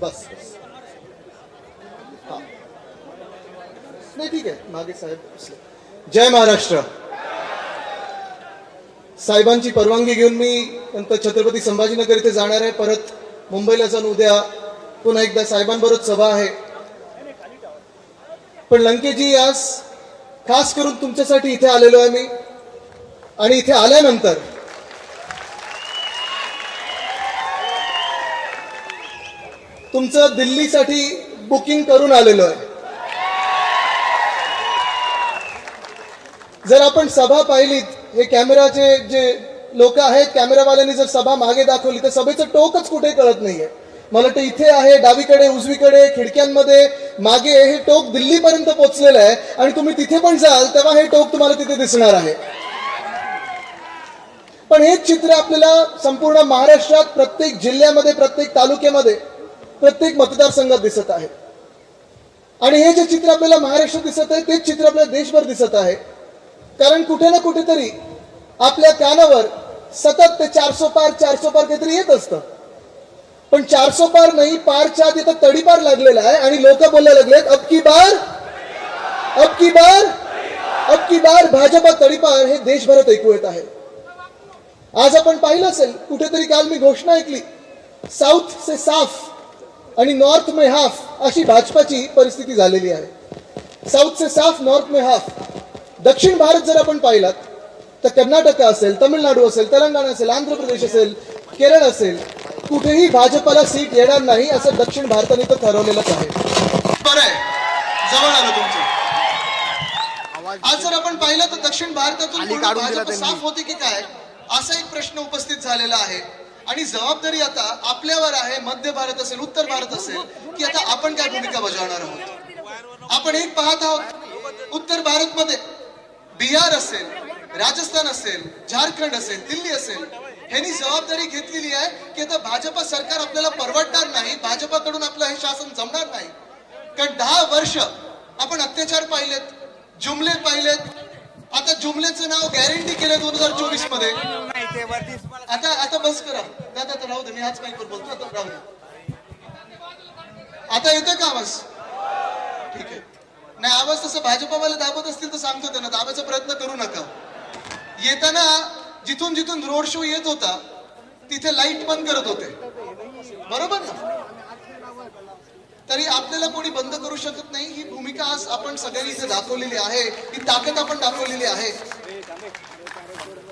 बस बस। हा. नाही ठीक आहे मागे साहेब जय महाराष्ट्र। साहेबांची परवानगी घेऊन मी नंतर छत्रपती संभाजीनगर इथे जाणार आहे. परत मुंबईला जाऊन उद्या पुन्हा एकदा साहेबांबरोबर सभा आहे. पण लंकेजी आज खास करून तुमच्यासाठी इथे आलेलो आहे मी. आणि इथे आल्यानंतर तुमचं दिल्लीसाठी बुकिंग करून आलेलो आहे. जर आपण सभा पाहिलीत हे कॅमेराचे जे लोक आहेत कॅमेरावाल्यांनी जर सभा मागे दाखवली तर सभेचं टोकच कुठे कळत नाहीये. मला वाटतं इथे आहे डावीकडे उजवीकडे खिडक्यांमध्ये मागे हे टोक दिल्लीपर्यंत पोहोचलेलं आहे. आणि तुम्ही तिथे पण जाल तेव्हा हे टोक तुम्हाला तिथे दिसणार आहे. पण हेच चित्र आपल्याला संपूर्ण महाराष्ट्रात प्रत्येक जिल्ह्यामध्ये प्रत्येक तालुक्यामध्ये प्रत्येक मतदारसंघात दिसत आहे. आणि हे जे चित्र आपल्याला महाराष्ट्रात दिसत आहे तेच चित्र आपल्याला देशभर दिसत आहे. कारण कुठे ना कुठेतरी आपल्या कानावर सतत ते चारसो पार चारसो पार काहीतरी येत असतं. पण चारसो पार नाही पारच्या आधी तर तडीपार लागलेला आहे आणि लोक बोलायला लागलेत अब की बार? अब की बार? अब की बार? भाजपा तडीपार हे देशभरात ऐकू येत आहे. आज आपण पाहिलं असेल कुठेतरी काल मी घोषणा ऐकली साऊथ से साफ आणि नॉर्थ में हाफ अशी भाजपाची परिस्थिती झालेली आहे. साऊथ से साफ नॉर्थ में हाफ. दक्षिण भारत जर आपण पाहिलात तर कर्नाटक असेल तमिळनाडू असेल तेलंगणा असेल आंध्र प्रदेश असेल केरळ असेल कुठेही भाजपाला सीट येणार नाही असं दक्षिण भारताने तर ठरवलेलंच आहे. बरं आहे. जवळ आलं तुमचं. आज जर आपण पाहिलं तर दक्षिण भारतातून भाजप. साफ होते की काय असा एक प्रश्न उपस्थित झालेला आहे. आणि जबाबदारी आता आपल्यावर आहे मध्य भारत असेल उत्तर भारत असेल की आता आपण काय भूमिका बजावणार आहोत? आपण एक पाहत आहोत उत्तर भारतमध्ये बिहार असेल राजस्थान असेल झारखंड असेल दिल्ली असेल ह्यांनी जबाबदारी घेतलेली आहे की आता भाजपा सरकार आपल्याला परवडणार नाही भाजपाकडून आपलं हे शासन जमणार नाही. कारण दहा वर्ष आपण अत्याचार पाहिलेत जुमले पाहिलेत. आता जुमलेचं नाव गॅरंटी केलं दोन हजार चोवीसमध्ये आता आता बस करा. दादा आता राहू दे मी हाच माईकवर बोलतो आता राहू दे. आता येतोय का आवाज? ठीक आहे. नाही आवाज तसं भाजपावाले दाबत असतील तर सांगतो त्यांना दाबायचा प्रयत्न करू नका. येताना जिथून जिथून रोड शो येत होता तिथे लाइट बंद करत होते. बरोबर ना? तरी आपल्याला कोणी बंद करू शकत नाही. ही भूमिका आज आपण सगळ्यांनी इथे दाखवलेली आहे. ही ताकद आपण दाखवलेली आहे.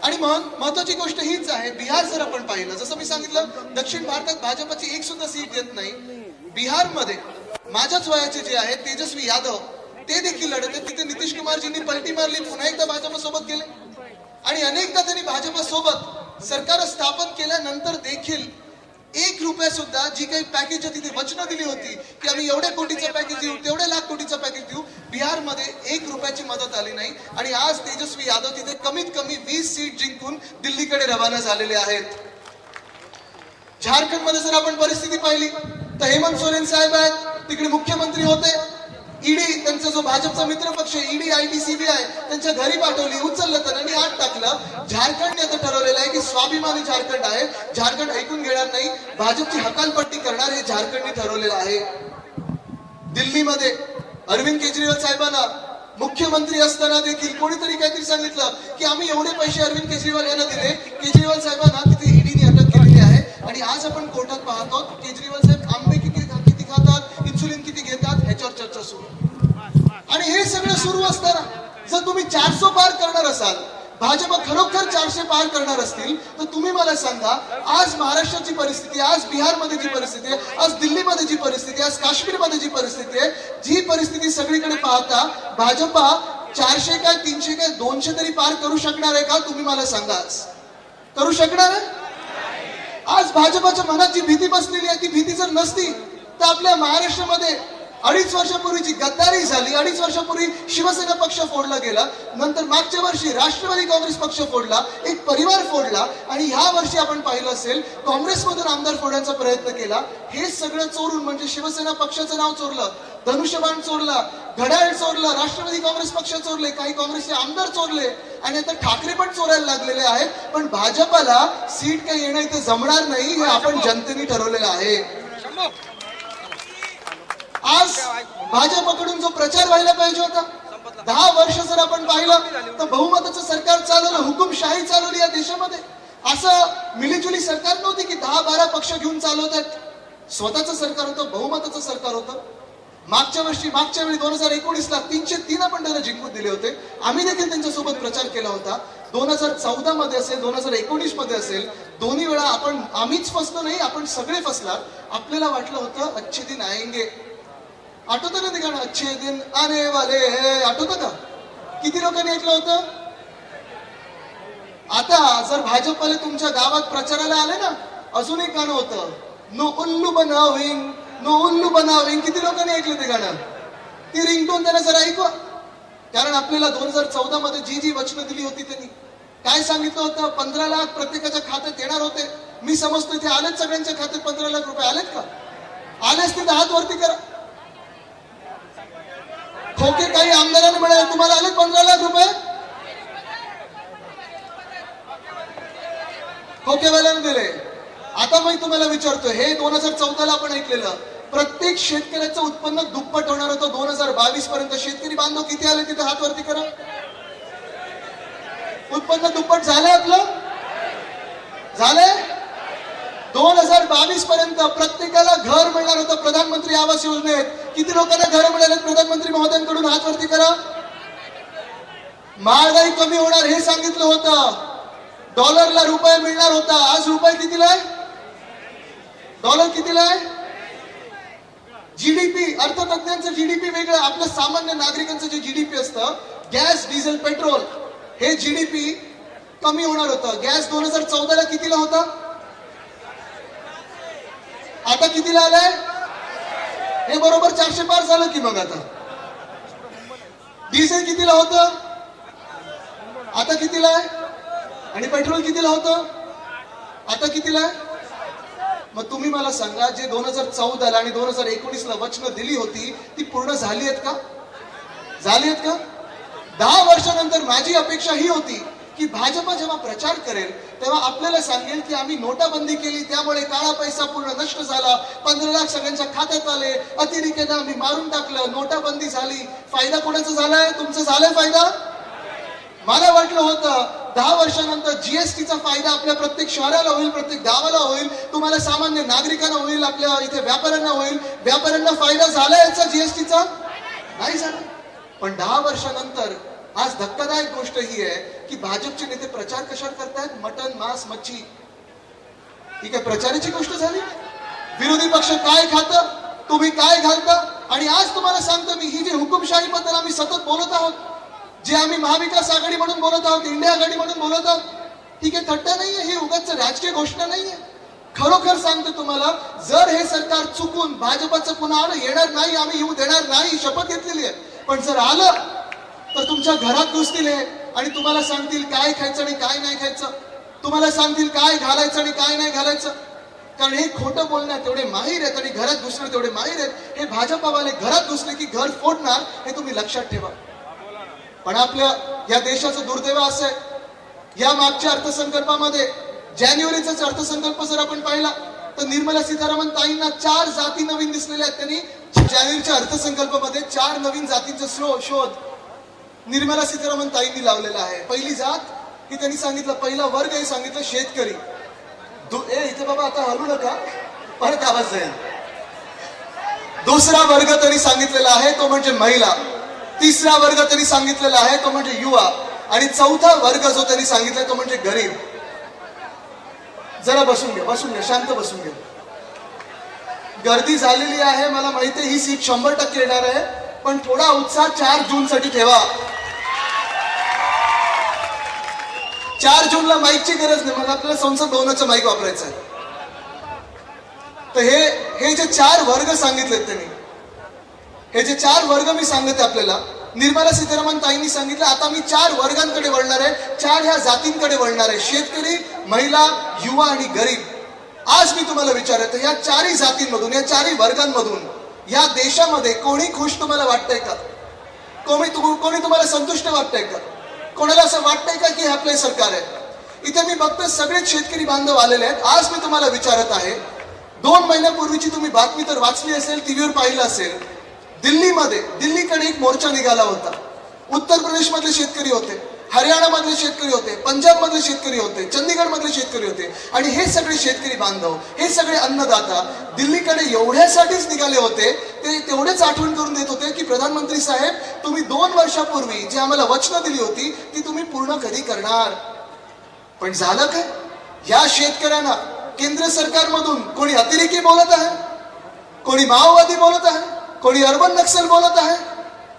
आणि मग महत्वाची गोष्ट हीच आहे बिहार जर आपण पाहिलं जसं मी सांगितलं दक्षिण भारतात भाजपची एक सुद्धा सीट देत नाही. बिहारमध्ये माझ्याच वयाचे जे आहेत तेजस्वी यादव ते देखील लढत आहेत. तिथे नितीश कुमारजींनी पलटी मारली पुन्हा एकदा भाजपसोबत गेले. आणि अनेकदा त्यांनी भाजप सोबत सरकार स्थापन केल्यानंतर देखील एक रुपया सुद्धा जी काही पॅकेज तिथे वचनं दिली होती की आम्ही एवढ्या कोटीचं पॅकेज देऊ तेवढ्या लाख कोटीचं पॅकेज देऊ एक रुपयाची मदत आली नाही. आणि आज तेजस्वी यादव तिथे कमीत कमी वीस सीट जिंकून दिल्लीकडे रवाना झालेले आहेत. झारखंडमध्ये जर आपण परिस्थिती पाहिली तर हेमंत सोरेन साहेब आहेत तिकडे मुख्यमंत्री होते. ईडी त्यांचा जो भाजपचा मित्रपक्ष ईडी आय डी सीबीआय त्यांच्या घरी पाठवली उचललं तर आणि आत टाकलं. झारखंडने आता ठरवलेलं आहे की स्वाभिमानी झारखंड आहे. झारखंड ऐकून घेणार नाही. भाजपची हकालपट्टी करणार हे झारखंडने ठरवलेलं आहे. दिल्लीमध्ये अरविंद केजरीवाल साहेबांना मुख्यमंत्री असताना देखील कोणीतरी काहीतरी सांगितलं की आम्ही एवढे पैसे अरविंद केजरीवाल यांना दिले. केजरीवाल साहेबांना तिथे ईडीने अटक केलेली आहे. आणि आज आपण कोर्टात पाहतो केजरीवाल साहेब आंबे किती किती खातात इन्सुलिन किती घेतात ह्याच्यावर चर्चा सुरू. आणि हे सगळं सुरू असताना जर तुम्ही चारशे पार करणार असाल भाजप खरोखर चारशे पार करणार असतील तर तुम्ही मला सांगा आज महाराष्ट्राची परिस्थिती आज बिहारमध्ये जी परिस्थिती आहे आज दिल्लीमध्ये जी परिस्थिती आज काश्मीरमध्ये जी परिस्थिती आहे जी परिस्थिती सगळीकडे पाहता भाजपा चारशे काय तीनशे काय दोनशे तरी पार करू शकणार आहे का तुम्ही मला सांगा आज. करू शकणार आहे? आज भाजपाच्या मनात जी भीती बसलेली आहे ती भीती जर नसती तर आपल्या महाराष्ट्रामध्ये अडीच वर्षापूर्वीची गद्दारी झाली अडीच वर्षापूर्वी शिवसेना पक्ष फोडला गेला नंतर मागच्या वर्षी राष्ट्रवादी काँग्रेस पक्ष फोडला एक परिवार फोडला आणि ह्या वर्षी आपण पाहिलं असेल काँग्रेसमधून आमदार फोडण्याचा प्रयत्न केला. हे सगळं चोरून म्हणजे शिवसेना पक्षाचं नाव चोरलं धनुष्यबाण चोरला घड्याळ चोरलं राष्ट्रवादी काँग्रेस पक्ष चोरले काही काँग्रेसचे आमदार चोरले आणि आता ठाकरे पण चोरायला लागलेले आहेत. पण भाजपाला सीट काही येणं इथे जमणार नाही हे आपण जनतेने ठरवलेलं आहे. आज भाजपकडून जो प्रचार व्हायला पाहिजे होता दहा वर्ष जर आपण पाहिलं तर बहुमताचं सरकार चालवलं हुकुमशाही चालवली या देशामध्ये. असं मिलीजुली सरकार नव्हती की दहा बारा पक्ष घेऊन चालवतात. स्वतःचं सरकार होतं बहुमताचं सरकार होतं. मागच्या वर्षी मागच्या वेळी दोन हजार एकोणीस ला तीनशे तीन आपण त्यांना जिंकून दिले होते. आम्ही देखील त्यांच्यासोबत प्रचार केला होता. दोन हजार चौदा मध्ये असेल दोन हजार एकोणीसमध्ये असेल दोन्ही वेळा आपण आम्हीच फसलो नाही आपण सगळे फसलात आपल्याला वाटलं होतं अच्छे दिन आएंगे. आठवतं ना ते गाणं अच्छे दिन आने वाले हे. आठवतं का? किती लोकांनी ऐकलं होतं? आता जर भाजपवाले तुमच्या गावात प्रचाराला आले ना अजून एक गाणं होतं. नो उल्लू बनाविंग नो उल्लू बनाविंग किती लोकांनी ऐकलं ते गाणं? ती रिंगटोन त्यांना जरा ऐकवा. कारण आपल्याला दोन हजार चौदा मध्ये जी जी वचनं दिली होती त्यांनी. काय सांगितलं होतं? पंधरा लाख प्रत्येकाच्या खात्यात येणार होते. मी समजतो इथे आलेच सगळ्यांच्या खात्यात पंधरा लाख रुपये. आलेत का? आलेच तिथं हात वरती करा. ओके काही आमदारांना मिळाले. तुम्हाला आले पंधरा लाख रुपये? खोकेवाल्याने दिले. आता मी तुम्हाला विचारतो हे दोन हजार चौदाला आपण ऐकलेलं. प्रत्येक शेतकऱ्याचं उत्पन्न दुप्पट होणार होतं दोन हजार बावीस पर्यंत. शेतकरी बांधव किती आले तिथे हात वरती करा. उत्पन्न दुप्पट झालंय आपलं? झालंय? दोन हजार बावीस पर्यंत प्रत्येकाला घर मिळणार होतं प्रधानमंत्री आवास योजनेत. किती लोकांना घर मिळाले प्रधानमंत्री महोदयांकडून? हात वरती करा. महागाई कमी होणार हे सांगितलं होतं. डॉलरला रुपये मिळणार होता. आज रुपये कितीला आहे? डॉलर कितीला आहे? जीडीपी अर्थतज्ञांचं जीडीपी वेगळं. आपलं सामान्य नागरिकांचं जे जीडीपी असतं गॅस डिझेल पेट्रोल हे जीडीपी कमी होणार होतं. गॅस दोन हजार चौदाला कितीला होता? आता कितीला आलाय? हे बरोबर चारशे पार झालं की मग आता? डिझेल कितीला होत? आता कितीला आहे? आणि पेट्रोल कितीला होतं? आता कितीला आहे? मग तुम्ही मला सांगा जे दोन हजार चौदाला आणि दोन हजार एकोणीसला वचनं दिली होती ती पूर्ण झाली आहेत का? झाली आहेत का? दहा वर्षानंतर माझी अपेक्षा ही होती की भाजप जेव्हा प्रचार करेल तेव्हा आपल्याला सांगेल की आम्ही नोटाबंदी केली त्यामुळे काळा पैसा पूर्ण नष्ट झाला. पंधरा लाख सगळ्यांच्या खात्यात आले. अतिरेक्यानं आम्ही मारून टाकलं. नोटाबंदी झाली. फायदा कोणाचा झालाय? तुमचा झालाय फायदा? मला वाटलं होतं दहा वर्षानंतर जीएसटीचा फायदा आपल्या प्रत्येक शहराला होईल प्रत्येक गावाला होईल. तुम्हाला सामान्य नागरिकांना होईल आपल्या इथे व्यापाऱ्यांना होईल. व्यापाऱ्यांना फायदा झाला याचा जीएसटीचा नाही झाला. पण दहा वर्षानंतर आज धक्कादायक गोष्ट ही आहे की भाजपचे नेते प्रचार कशावर करतायत? मटन मांस मच्छी. ही काय प्रचाराची गोष्ट झाली? विरोधी पक्ष काय खात? तुम्ही काय घालता? आणि आज तुम्हाला सांगतो मी ही जी हुकुमशाही बद्दल आम्ही सतत बोलत आहोत जे आम्ही महाविकास आघाडी म्हणून बोलत आहोत इंडिया आघाडी म्हणून बोलत आहोत ही काही थट्टा नाहीये ही उगाच राजकीय घोषणा नाहीये. खरोखर सांगतो तुम्हाला जर हे सरकार चुकून भाजपचं पुन्हा आलं येणार नाही आम्ही येऊ देणार नाही शपथ घेतलेली आहे. पण जर आलं तर तुमच्या घरात घुसतील हे. आणि तुम्हाला सांगतील काय खायचं आणि काय नाही खायचं. तुम्हाला सांगतील काय घालायचं आणि काय नाही घालायचं. कारण हे खोटं बोलण्यात तेवढे माहीर आहेत आणि घरात घुसणं तेवढे माहीर आहेत. हे भाजपावाले घरात घुसले की घर फोडणार हे तुम्ही लक्षात ठेवा. पण आपल्या या देशाचं दुर्दैव असं आहे. या मागच्या अर्थसंकल्पामध्ये जानेवारीचाच अर्थसंकल्प जर आपण पाहिला तर निर्मला सीतारामन ताईंना चार जाती नवीन दिसलेल्या आहेत. त्यांनी जानेवारीच्या अर्थसंकल्पामध्ये चार नवीन जातींचा शो शोध निर्मला सीतारामन ताईंनी लावलेला आहे. पहिली जात की त्यांनी सांगितलं पहिला वर्ग हे सांगितलं शेतकरी. दु- ए इथे बाबा आता हलू नका. परत आवाज जाईल. दुसरा वर्ग त्यांनी सांगितलेला आहे तो म्हणजे महिला. तिसरा वर्ग त्यांनी सांगितलेला आहे तो म्हणजे युवा. आणि चौथा वर्ग जो त्यांनी सांगितलाय तो म्हणजे गरीब. जरा बसून घ्या बसून घ्या शांत बसून घ्या. गर्दी झालेली आहे मला माहिती आहे ही सीट शंभर टक्के येणार आहे. पण थोडा उत्साह चार जून साठी ठेवा. चार जूनला माईकची गरज नाही. मला आपल्याला संसद भवनाचं माईक वापरायचं आहे तर हे हे जे चार वर्ग सांगितलेत त्यांनी हे जे चार वर्ग मी सांगते आपल्याला निर्मला सीतारामन ताईंनी सांगितलं आता मी चार वर्गांकडे वळणार आहे चार ह्या जातींकडे वळणार आहे शेतकरी महिला युवा आणि गरीब. आज मी तुम्हाला विचारत या चारही जातींमधून या चारही वर्गांमधून या देशामध्ये कोणी खुश तुम्हाला वाटतंय का? कोणी कोणी तुम्हाला संतुष्ट वाटतंय का? कोणाला असं वाटतंय का की हे आपले सरकार आहे? इथे मी बघतो सगळेच शेतकरी बांधव आलेले आहेत. आज मी तुम्हाला विचारत आहे. दोन महिन्यापूर्वीची तुम्ही बातमी तर वाचली असेल टीव्हीवर पाहिलं असेल. दिल्लीमध्ये दिल्लीकडे एक मोर्चा निघाला होता. उत्तर प्रदेशमधले शेतकरी होते. हरियाणामधले शेतकरी होते पंजाबमधले शेतकरी होते चंदीगडमधले शेतकरी होते. आणि हे सगळे शेतकरी बांधव हे सगळे अन्नदाता दिल्लीकडे एवढ्यासाठीच निघाले होते ते तेवढेच आठवण करून देत होते की प्रधानमंत्री साहेब तुम्ही दोन वर्षापूर्वी जी आम्हाला वचनं दिली होती ती तुम्ही पूर्ण कधी करणार? पण झालं काय? या शेतकऱ्यांना केंद्र सरकारमधून कोणी अतिरेकी बोलत आहे? कोणी माओवादी बोलत आहे? कोणी अर्बन नक्सल बोलत आहे?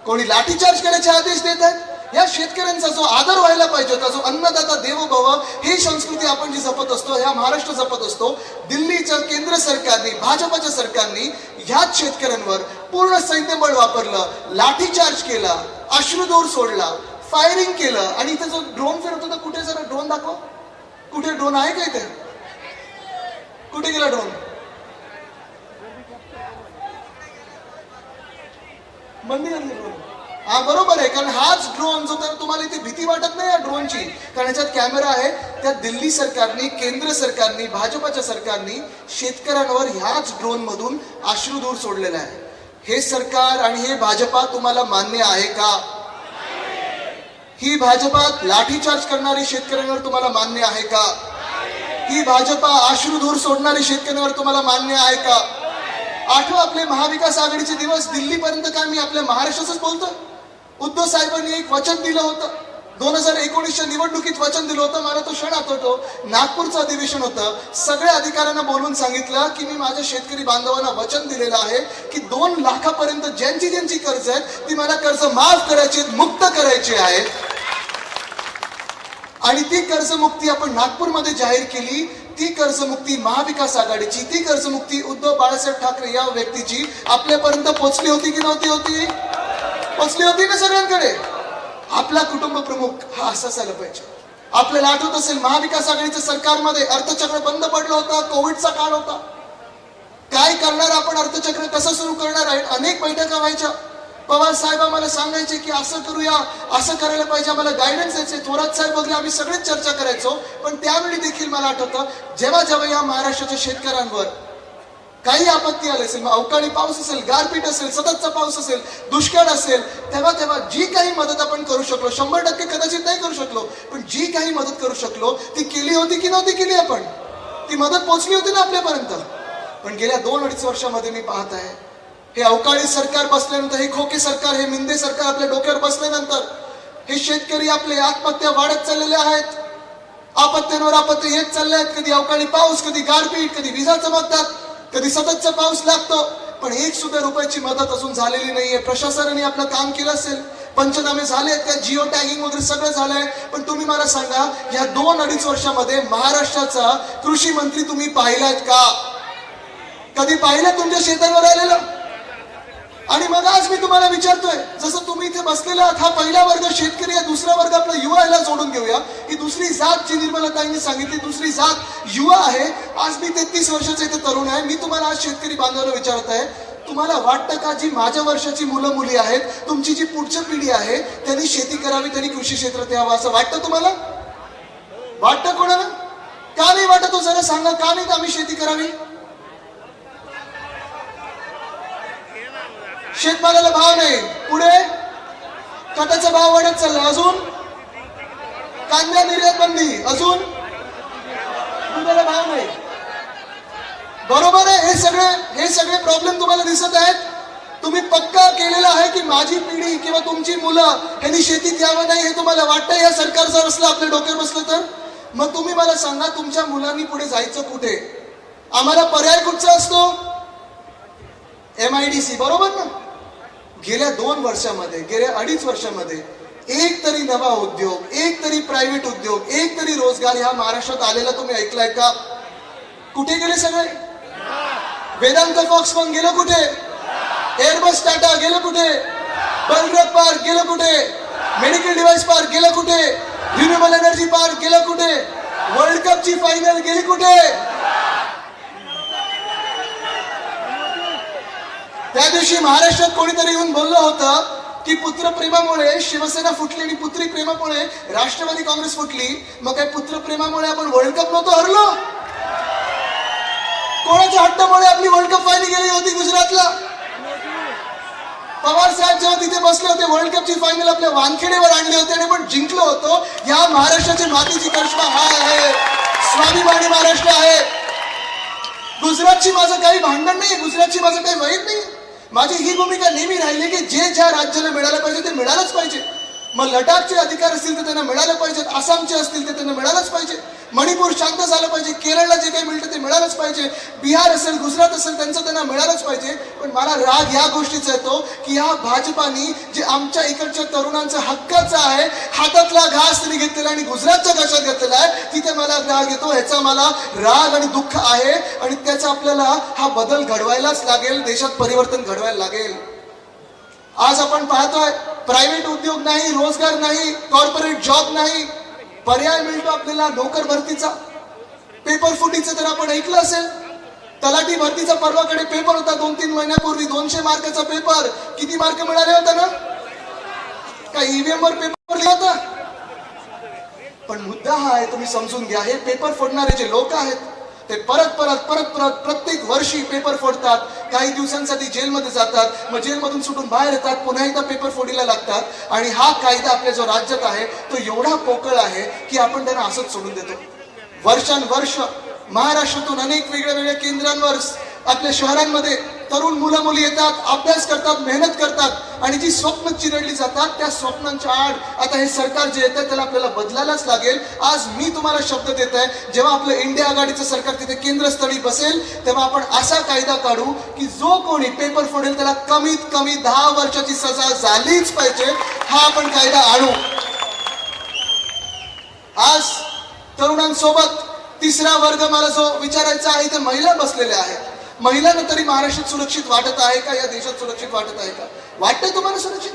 कोणी लाठीचार्ज करायचे आदेश देत आहेत? या शेतकऱ्यांचा जो आदर व्हायला पाहिजे होता जो अन्नदाता देवभव ही संस्कृती आपण जी जपत असतो ह्या महाराष्ट्र जपत असतो दिल्लीच्या केंद्र सरकारने भाजपच्या सरकारने ह्याच शेतकऱ्यांवर पूर्ण सैन्यबळ वापरलं लाठीचार्ज केला अश्रुदूर सोडला फायरिंग केलं आणि इथे जो ड्रोन फिरत होता कुठे जरा ड्रोन दाखव? कुठे ड्रोन आहे का इथे? कुठे गेला ड्रोन बंदी ड्रोन हा बरोबर आहे. कारण हाच ड्रोन जो तर तुम्हाला इथे भीती वाटत नाही या ड्रोनची कारण याच्यात कॅमेरा आहे. त्या दिल्ली सरकारने केंद्र सरकारने भाजपच्या सरकारने शेतकऱ्यांवर ह्याच ड्रोन मधून अश्रुधूर सोडलेला आहे. हे सरकार आणि हे भाजपा तुम्हाला मान्य आहे का? ही भाजपा लाठीचार्ज करणारी शेतकऱ्यांवर तुम्हाला मान्य आहे का? ही भाजपा अश्रुधूर सोडणारी शेतकऱ्यांवर तुम्हाला मान्य आहे का? आठवा आपले महाविकास आघाडीचे दिवस दिल्लीपर्यंत काय मी आपल्या महाराष्ट्राचंच बोलतो उद्धव साहेबांनी एक वचन दिलं होतं. दोन हजार एकोणीसच्या निवडणुकीत वचन दिलं होतं. मला तो क्षण आठवतो. नागपूरचं अधिवेशन होतं. सगळ्या अधिकाऱ्यांना बोलून सांगितलं की मी माझ्या शेतकरी बांधवांना वचन दिलेलं आहे की दोन लाखापर्यंत ज्यांची ज्यांची कर्ज आहेत ती मला कर्ज माफ करायची आहेत, मुक्त करायची आहेत. आणि ती कर्जमुक्ती आपण नागपूरमध्ये जाहीर केली. ती कर्जमुक्ती महाविकास आघाडीची ती कर्जमुक्ती उद्धव बाळासाहेब ठाकरे या व्यक्तीची आपल्यापर्यंत पोहोचली होती की नव्हती होती? असली होती ना सगळ्यांकडे. आपला कुटुंब प्रमुख हा असाच आला पाहिजे. आपल्याला आठवत असेल महाविकास आघाडीच्या सरकारमध्ये अर्थचक्र बंद पडलं होतं कोविडचा काळ होता. काय करणार आपण अर्थचक्र कसं सुरू करणार आहे? अनेक बैठका व्हायच्या. पवार साहेब आम्हाला सांगायचे की असं करूया असं करायला पाहिजे. आम्हाला गायडन्स द्यायचे. थोरात साहेब वगैरे आम्ही सगळेच चर्चा करायचो. पण त्यावेळी देखील मला आठवतं जेव्हा जेव्हा या महाराष्ट्राच्या शेतकऱ्यांवर काही आपत्ती आली असेल मग अवकाळी पाऊस असेल गारपीट असेल सततचा पाऊस असेल दुष्काळ असेल तेव्हा तेव्हा जी काही मदत आपण करू शकलो शंभर टक्के कदाचित नाही करू शकलो पण जी काही मदत करू शकलो ती केली होती की नव्हती केली आपण? ती मदत पोचली होती ना आपल्यापर्यंत? पण गेल्या दोन अडीच वर्षामध्ये मी पाहत आहे हे अवकाळी सरकार बसल्यानंतर हे खोके सरकार हे मिंदे सरकार आपल्या डोक्यावर बसल्यानंतर हे शेतकरी आपले आत्महत्या वाढत चाललेले आहेत. आपत्त्यांवर आपत्ती येत चालल्या आहेत कधी अवकाळी पाऊस कधी गारपीट कधी विजा चमकतात कधी सततचा पाऊस लागतो पण एक सुद्धा रुपयाची मदत अजून झालेली नाहीये. प्रशासनाने आपलं काम केलं असेल. पंचनामे झाले आहेत का? जिओ टॅगिंग वगैरे सगळं झालंय. पण तुम्ही मला सांगा या दोन अडीच वर्षामध्ये महाराष्ट्राचा कृषी मंत्री तुम्ही पाहिलात का? कधी पाहिलं तुमच्या शेतांवर आलेलं? आणि मग आज मी तुम्हाला विचारतोय जसं तुम्ही इथे बसलेला आहात हा पहिला वर्ग शेतकरी या दुसरा वर्ग आपला युवा याला जोडून घेऊया. ही दुसरी जात जी निर्मलाताईंनी सांगितली दुसरी जात युवा आहे. आज मी तेहतीस वर्षाचा इथे तरुण आहे. मी तुम्हाला आज शेतकरी बांधवाला विचारत आहे तुम्हाला वाटतं का जी माझ्या वर्षाची मुलं मुली आहेत तुमची जी पुढची पिढी आहे त्यांनी शेती करावी त्यांनी कृषी क्षेत्रात यावं असं वाटतं तुम्हाला? वाटतं कोणाला? का नाही वाटत? तो जरा सांगा का नाही आम्ही शेती करावी? शेतमालाला भाव नाही. पुढे? खताचा भाव वाढत चालला अजून? कांदा निर्यात बंदी अजून? दुधाला भाव नाही. बरोबर आहे हे सगळे हे सगळे प्रॉब्लेम तुम्हाला दिसत आहेत. तुम्ही पक्का केलेला आहे की माझी पिढी किंवा तुमची मुलं ह्यांनी शेतीत यावं नाही हे तुम्हाला वाटतं या सरकार जर असलं आपल्या डोक्यावर बसलं तर? मग तुम्ही मला सांगा तुमच्या मुलांनी पुढे जायचं कुठे? आम्हाला पर्याय कुठचा असतो? एम आय डी सी बरोबर ना? गेल्या दोन वर्षामध्ये गेल्या अडीच वर्षामध्ये एक तरी नवा उद्योग एक तरी प्रायव्हेट उद्योग एक तरी रोजगार ह्या महाराष्ट्रात आलेला तुम्ही ऐकलाय का? कुठे गेले सगळे? वेदांत फॉक्सकॉन गेलं कुठे? एअरबस टाटा गेलं कुठे? बलरथ पार्क गेलं कुठे? मेडिकल डिव्हाइस पार्क गेलं कुठे? रिन्युएबल एनर्जी पार्क गेलं कुठे? वर्ल्ड कपची फायनल गेली कुठे? त्या दिवशी महाराष्ट्रात कोणीतरी येऊन बोललं होतं की पुत्रप्रेमामुळे शिवसेना फुटली आणि पुत्री प्रेमामुळे राष्ट्रवादी काँग्रेस फुटली. मग काय पुत्रप्रेमामुळे आपण वर्ल्ड कप नव्हतो हरलो? कोणाच्या हट्टामुळे आपली वर्ल्ड कप फायनल गेली होती गुजरातला? पवार साहेब जेव्हा तिथे बसले होते वर्ल्ड कपची फायनल आपल्या वानखेडेवर आणले होते आणि पण जिंकलो होतो. या महाराष्ट्राची मातीची करिश्मा हा आहे स्वाभिमानी महाराष्ट्र आहे. गुजरातची माझं काही भांडण नाही गुजरातची माझं काही वाईट नाही. माझी ही भूमिका नेहमी राहिली की जे ज्या राज्याला मिळालं पाहिजे ते मिळालंच पाहिजे. मग लडाखचे अधिकार असतील तर त्यांना मिळालं पाहिजेत आसामचे असतील ते त्यांना मिळालंच पाहिजे. मणिपूर शांत झालं पाहिजे केरळला जे काही मिळतं ते मिळालंच पाहिजे बिहार असेल गुजरात असेल त्यांचं त्यांना मिळालंच पाहिजे. पण मला राग या गोष्टीचा येतो की ह्या भाजपानी जे आमच्या इकडच्या तरुणांचं हक्काचं आहे हातातला घास त्यांनी घेतलेला आणि गुजरातच्या घशात घेतलेला आहे तिथे मला राग येतो. ह्याचा मला राग आणि दुःख आहे आणि त्याचा आपल्याला हा बदल घडवायलाच लागेल देशात परिवर्तन घडवायला लागेल. आज आपण पाहतोय प्रायव्हेट उद्योग नाही रोजगार नाही कॉर्पोरेट जॉब नाही. पर्याय मिळतो आपल्याला नोकर भरतीचा. पेपर फुटीचं तर आपण ऐकलं असेल. तलाठी भरतीचा परवाकडे पेपर होता दोन तीन महिन्यापूर्वी. दोनशे मार्काचा पेपर. किती मार्क मिळाले होते ना? का ईव्हीएम वर पेपर लिहा होता? पण मुद्दा हा आहे तुम्ही समजून घ्या. हे पेपर फोडणारे जे लोक आहेत ते परत परत परत परत प्रत्येक वर्षी पेपर फोडतात. काही दिवसांसाठी जेलमध्ये जातात. मग जेलमधून सुटून बाहेर येतात. पुन्हा एकदा पेपर फोडीला लागतात. आणि हा कायदा आपल्या जो राज्यात आहे तो एवढा पोकळ आहे की आपण त्यांना असंच सोडून देतो. वर्षानुवर्ष महाराष्ट्रातून अनेक वेगळ्या वेगळ्या केंद्रांवर आपल्या शहरांमध्ये तरुण मुलं मुली येतात अभ्यास करतात मेहनत करतात आणि जी स्वप्न चिरडली जातात त्या स्वप्नांच्या आड आता हे सरकार जे येतं त्याला आपल्याला बदलायलाच लागेल. आज मी तुम्हाला शब्द देत आहे जेव्हा आपलं इंडिया आघाडीचं सरकार तिथे केंद्रस्थळी बसेल तेव्हा आपण असा कायदा काढू की जो कोणी पेपर फोडेल त्याला कमीत कमी दहा वर्षाची सजा झालीच पाहिजे हा आपण कायदा आणू. आज तरुणांसोबत तिसरा वर्ग मला जो विचारायचा आहे ते महिला बसलेल्या आहेत. महिलांना तरी महाराष्ट्रात सुरक्षित वाटत आहे का? या देशात सुरक्षित वाटत आहे का? वाटतंय तुम्हाला सुरक्षित?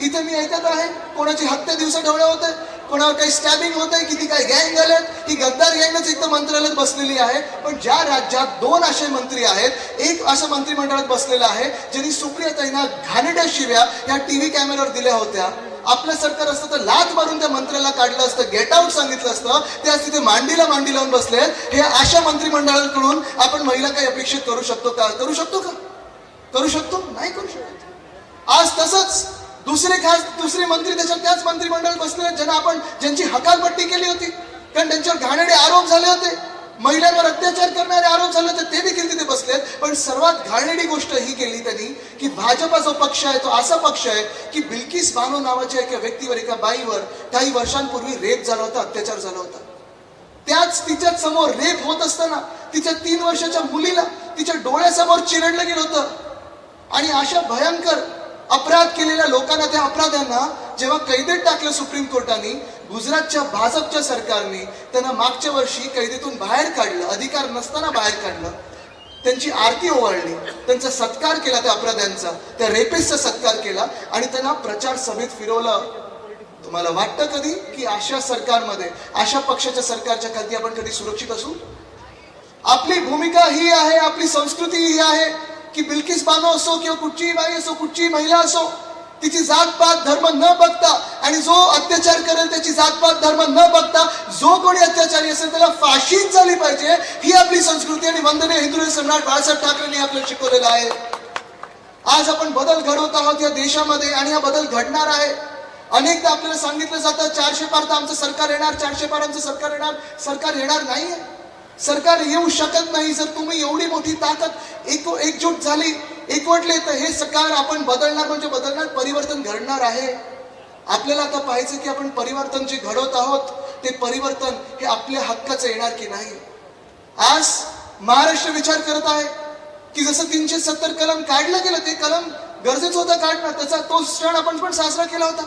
इथे मी ऐकत आहे कोणाची हत्या दिवसा ढवळ्या होत आहे कोणावर काही स्टॅबिंग होत आहे किती काही गँग झाल्यात ही गद्दार गँगच इथं मंत्रालयात बसलेली आहे. पण ज्या राज्यात दोन असे मंत्री आहेत एक असं मंत्रिमंडळात बसलेलं आहे ज्यांनी सुप्रियाताईंना घाणेड्या शिव्या या टीव्ही कॅमेऱ्यावर दिल्या होत्या. आपलं सरकार असतं तर लात मारून त्या मंत्र्याला काढलं असतं गेट आउट सांगितलं असतं. ते आज तिथे मांडीला मांडी लावून बसले हे अशा मंत्रिमंडळाकडून आपण महिला काही अपेक्षित करू शकतो का? करू शकतो का? करू शकतो? नाही करू शकत. आज तसंच दुसरे खास दुसरे मंत्री त्याच्यात त्याच मंत्रिमंडळात बसले आहेत, ज्यांना आपण ज्यांची हकालपट्टी केली होती. कारण त्यांच्यावर घाणेडे आरोप झाले होते. महिलांवर अत्याचार करणारे आरोप झाले तर ते देखील तिथे बसलेत. पण सर्वात घाणेरडी गोष्ट ही केली त्यांनी की भाजपा जो पक्ष आहे तो असा पक्ष आहे की बिल्किस बानो नावाच्या एका व्यक्तीवर एका बाईवर काही वर्षांपूर्वी रेप झाला होता अत्याचार झाला होता. त्याच तिच्या समोर रेप होत असताना तिच्या तीन वर्षाच्या मुलीला तिच्या डोळ्यासमोर चिरडलं गेलं होतं. आणि अशा भयंकर अपराध केलेल्या लोकांना त्या अपराध्यांना जेव्हा कैदेत टाकलं सुप्रीम कोर्टाने गुजरातच्या भाजपच्या सरकारने त्यांना मागच्या वर्षी कैदेतून बाहेर काढलं अधिकार नसताना बाहेर काढलं. त्यांची आरती ओवाळली त्यांचा सत्कार केला त्या अपराध्यांचा त्या रेपिसचा सत्कार केला आणि त्यांना प्रचार सभेत फिरवलं. तुम्हाला वाटतं कधी की अशा सरकारमध्ये अशा पक्षाच्या सरकारच्या खाली आपण कधी सुरक्षित असू? आपली भूमिका ही आहे आपली संस्कृती ही आहे की बिल्किस बानो असो किंवा कुठचीही बाई असो कुठचीही महिला असो तिची जात पात धर्म न बघता आणि जो अत्याचार करेल त्याची जातपात धर्म न बघता जो कोणी अत्याचारी असेल त्याला फाशीच झाली पाहिजे ही आपली संस्कृती आणि वंदने हिंदू सम्राट बाळासाहेब ठाकरेंनी आपल्याला शिकवलेलं आहे. आज आपण बदल घडवत आहोत या देशामध्ये आणि हा बदल घडणार आहे. अनेकदा आपल्याला सांगितलं जातं चारशे पार तर आमचं सरकार येणार चारशे पार आमचं सरकार येणार सरकार येणार नाहीये. सरकार येऊ शकत नाही जर तुम्ही एवढी मोठी ताकद एक एकजूट झाली एकवटले तर हे सकार आपण बदलणार म्हणजे बदलणार परिवर्तन घडणार आहे. आपल्याला आता पाहायचं की आपण परिवर्तन जे घडवत आहोत ते परिवर्तन हे आपल्या हक्काचं येणार की नाही? आज महाराष्ट्र विचार करत आहे की जसं तीनशे सत्तर कलम काढलं गेलं ते कलम गरजेचं होतं काढणं त्याचा तो क्षण आपण पण साजरा केला होता.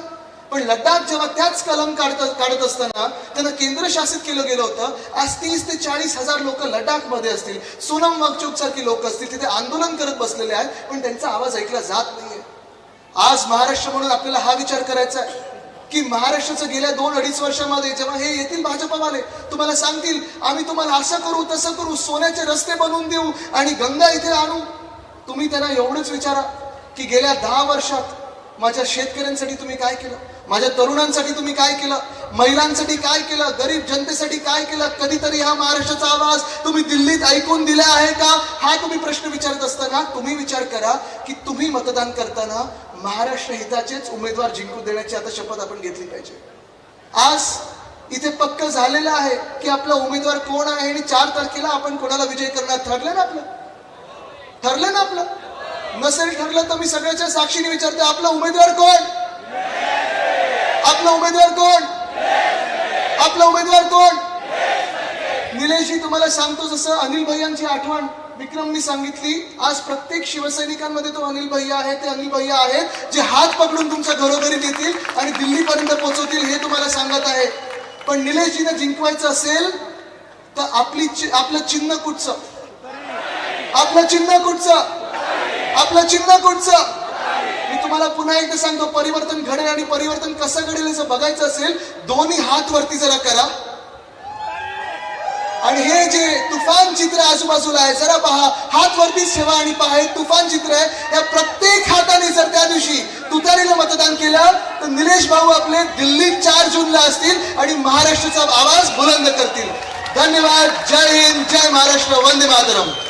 पण लडाख जेव्हा त्याच कलम काढत काढत असताना त्यांना केंद्र शासित केलं गेलं होतं. आज तीस ते चाळीस हजार लोक लडाखमध्ये असतील. सोनम वागचूक सारखी लोक असतील तिथे आंदोलन करत बसलेले आहेत पण त्यांचा आवाज ऐकला जात नाहीये. आज महाराष्ट्र म्हणून आपल्याला हा विचार करायचा आहे की महाराष्ट्राचं गेल्या दोन अडीच वर्षामध्ये जेव्हा हे येतील भाजपवाले तुम्हाला सांगतील आम्ही तुम्हाला असं करू तसं करू सोन्याचे रस्ते बनवून देऊ आणि गंगा इथे आणू. तुम्ही त्यांना एवढंच विचारा की गेल्या दहा वर्षात माझ्या शेतकऱ्यांसाठी तुम्ही काय केलं? माझ्या तरुणांसाठी तुम्ही काय केलं? महिलांसाठी काय केलं? गरीब जनतेसाठी काय केलं? कधीतरी हा महाराष्ट्राचा आवाज तुम्ही दिल्लीत ऐकून दिला आहे का? हा तुम्ही प्रश्न विचारत असताना तुम्ही विचार करा की तुम्ही मतदान करताना महाराष्ट्र हिताचेच उमेदवार जिंकू देण्याची आता शपथ आपण घेतली पाहिजे. आज इथे पक्क झालेलं आहे की आपला उमेदवार कोण आहे आणि चार तारखेला आपण कोणाला विजय करणार? ठरलं ना आपलं? ठरलं ना आपलं? नसेल ठरलं तर मी सगळ्याच्या साक्षीने विचारते आपला उमेदवार कोण? आपला उमेदवार कोण? आपला उमेदवार कोण? निलेशजी तुम्हाला सांगतो जसं अनिल भैयांची आठवण विक्रमनी सांगितली आज प्रत्येक शिवसैनिकांमध्ये तो अनिल भैया आहे ते अनिल भैया आहेत जे हात पकडून तुमच्या घरोघरी येतील आणि दिल्लीपर्यंत पोहोचवतील हे तुम्हाला सांगत आहे. पण निलेशजीने जिंकवायचं असेल तर आपली चि- आपलं चिन्ह कुठचं? आपलं चिन्ह कुठचं? आपलं चिन्ह कुठचं? तुम्हाला पुन्हा एकदा सांगतो परिवर्तन घडेल आणि परिवर्तन कसं घडेल असं बघायचं असेल दोन्ही हात वरती जरा करा. आणि हे जे तुफान चित्र आजूबाजूला आहे जरा पहा हात वरतीच ठेवा आणि पहा हे तुफान चित्र आहे. या प्रत्येक हाताने जर त्या दिवशी तुतारीला मतदान केलं तर निलेश भाऊ आपले दिल्लीत चार जूनला असतील आणि महाराष्ट्राचा आवाज बुलंद करतील. धन्यवाद. जय हिंद जय महाराष्ट्र. वंदे मातरम.